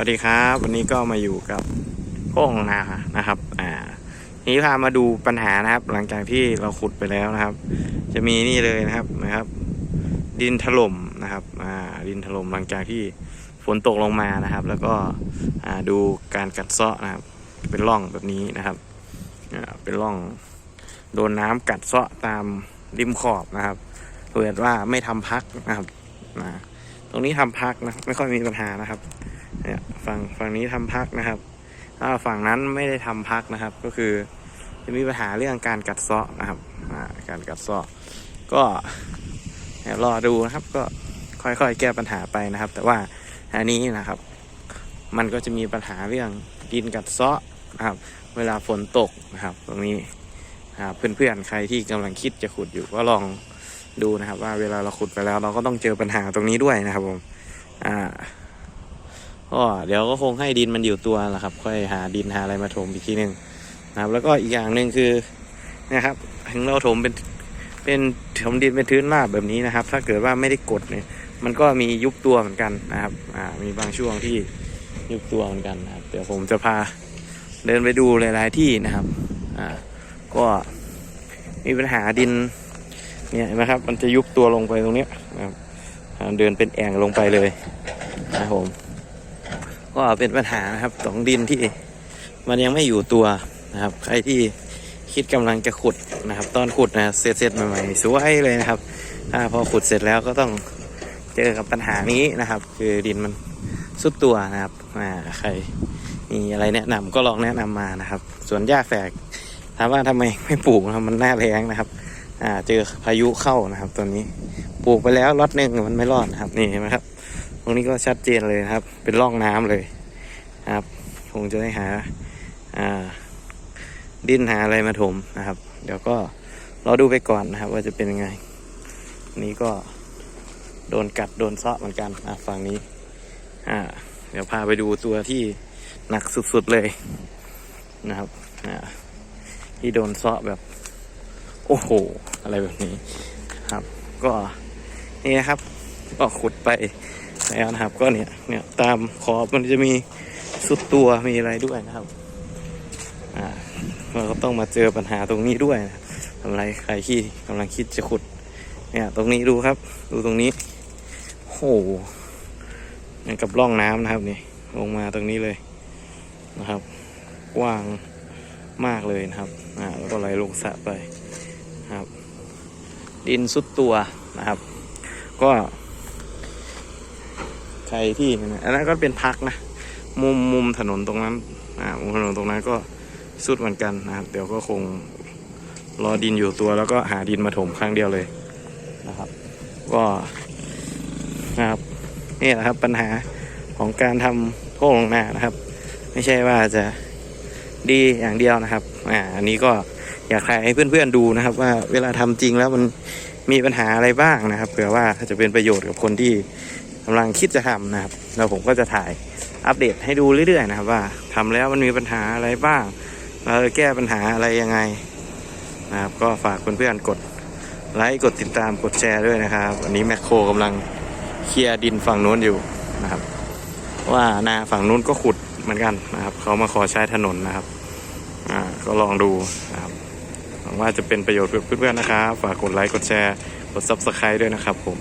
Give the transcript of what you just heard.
วัสดีครับ วันนี้ก็มาอยู่กับโค้งนานะครับอ่านี้พามาดูปัญหานะครับ หลังจากที่เราขุดไปแล้วนะครับ จะมีนี่เลยนะครับนะครับ ดินถล่มนะครับอ่าดินถล่มหลังจากที่ฝนตกลงมานะครับ แล้วก็อ่าดูการกัดเซาะนะครับ เป็นร่องแบบนี้นะครับอ่าเป็นร่องโดนน้ำกัดเซาะตามริมขอบนะครับเกิดว่าไม่ทำพักนะครับนะตรงนี้ทำพักนะไม่ค่อยมีปัญหานะครับ ฝั่งฝั่งนี้ทำพักนะครับถ้าฝั่งนั้นไม่ได้ทำพักนะครับ ก็คือจะมีปัญหาเรื่องการกัดเซาะนะครับการกัดเซาะก็รอดูนะครับ ก็ค่อยๆแก้ปัญหาไปนะครับ แต่ว่าอันนี้นะครับ มันก็จะมีปัญหาเรื่องดินกัดเซาะนะครับ เวลาฝนตกนะครับ ตรงนี้นเพื่อนๆใครที่กำลังคิดจะขุดอยู่ก็ลองดูนะครับ ว่าเวลาเราขุดไปแล้ว เราก็ต้องเจอปัญหาตรงนี้ด้วยนะครับผมอ่า ก็เดี๋ยวก็คงให้ดินมันอยู่ตัวแหละครับ ค่อยหาดินหาอะไรมาถมอีกทีหนึ่งนะครับ แล้วก็อีกอย่างหนึ่งคือนะครับถึงเราถมเป็นเป็นถมดินเป็นพื้นราบแบบนี้นะครับ ถ้าเกิดว่าไม่ได้กดเนี่ย มันก็มียุบตัวเหมือนกันนะครับ อ่า มีบางช่วงที่ยุบตัวเหมือนกันนะครับ เดี๋ยวผมจะพาเดินไปดูหลาย ๆ ที่นะครับ อ่า ก็มีปัญหาดินเนี่ยนไหมครับ มันจะยุบตัวลงไปตรงเนี้ยนะครับเดินเป็นแอ่งลงไปเลยนะครับผม ก็เป็นปัญหานะครับของดินที่มันยังไม่อยู่ตัวนะครับ ใครที่คิดกำลังจะขุดนะครับ ตอนขุดนะเสร็จเสร็จใหม่ๆสวยเลยนะครับ ถ้าพอขุดเสร็จแล้วก็ต้องเจอกับปัญหานี้นะครับ คือดินมันสุดตัวนะครับอ่าใครมีอะไรแนะนำก็ลองแนะนำมานะครับส่วนหญ้าแฝกถามว่าทำไมไม่ปลูกนะมันหน้าแรงนะครับอ่าเจอพายุเข้านะครับตัวนี้ ปลูกไปแล้วล็อตหนึ่งมันไม่รอดนะครับนี่เห็นไหมครับ ตรงนี้ก็ชัดเจนเลยนะครับ เป็นร่องน้ำเลยนะครับ คงจะได้หาอ่าดินหาอะไรมาถมนะครับ เดี๋ยวก็รอดูไปก่อนนะครับ ว่าจะเป็นยังไง นี้ก็โดนกัดโดนเซาะเหมือนกันนะฝั่งนี้อ่าเดี๋ยวพาไปดูตัวที่หนักสุดๆเลยนะครับอ่าที่โดนเซาะแบบ โอ้โห อะไรแบบนี้ครับ ก็นี่นะครับ ก็ขุดไป แล้วนะครับก็เนี่ยเนี่ยตามขอบมันจะมีสุดตัวมีอะไรด้วยนะครับอ่าเราก็ต้องมาเจอปัญหาตรงนี้ด้วยนะทำไรใครที่กำลังคิดจะขุด เนี่ยตรงนี้ดูครับ ดูตรงนี้โอ้โหเนี่ยกับร่องน้ำนะครับนี่ลงมาตรงนี้เลยนะครับกว้างมากเลยนะครับอ่าแล้วก็ไหลลงสระไปนะครับ ดินสุดตัวนะครับ ก็ ใครที่อันนั้นก็เป็นพักนะ มุมมุมถนนตรงนั้นอ่ามุมถนนตรงนั้นก็สุดเหมือนกันนะครับเดี๋ยวก็คงรอดินอยู่ตัวแล้วก็หาดินมาถมครั้งเดียวเลยนะครับ ก็นะครับนี่แหละครับปัญหาของการทำโค้งลงนานะครับ ไม่ใช่ว่าจะดีอย่างเดียวนะครับอ่าอันนี้ก็อยากให้เพื่อนๆดูนะครับ ว่าเวลาทำจริงแล้วมันมีปัญหาอะไรบ้างนะครับเผื่อว่าจะเป็นประโยชน์กับคนที่ กำลังคิดจะทำนะครับ แล้วผมก็จะถ่ายอัปเดตให้ดูเรื่อยๆนะครับ ว่าทำแล้วมันมีปัญหาอะไรบ้าง เราจะแก้ปัญหาอะไรยังไงนะครับ ก็ฝากเพื่อนๆกดไลค์กดติดตามกดแชร์ด้วยนะครับวันนี้แมคโครกำลังเคลียร์ดินฝั่งนู้นอยู่นะครับ ว่านาฝั่งนู้นก็ขุดเหมือนกันนะครับ เขามาขอใช้ถนนนะครับอ่าก็ลองดูนะครับหวังว่าจะเป็นประโยชน์กับเพื่อนๆนะครับ ฝากกดไลค์กดแชร์กด subscribe ด้วยนะครับผม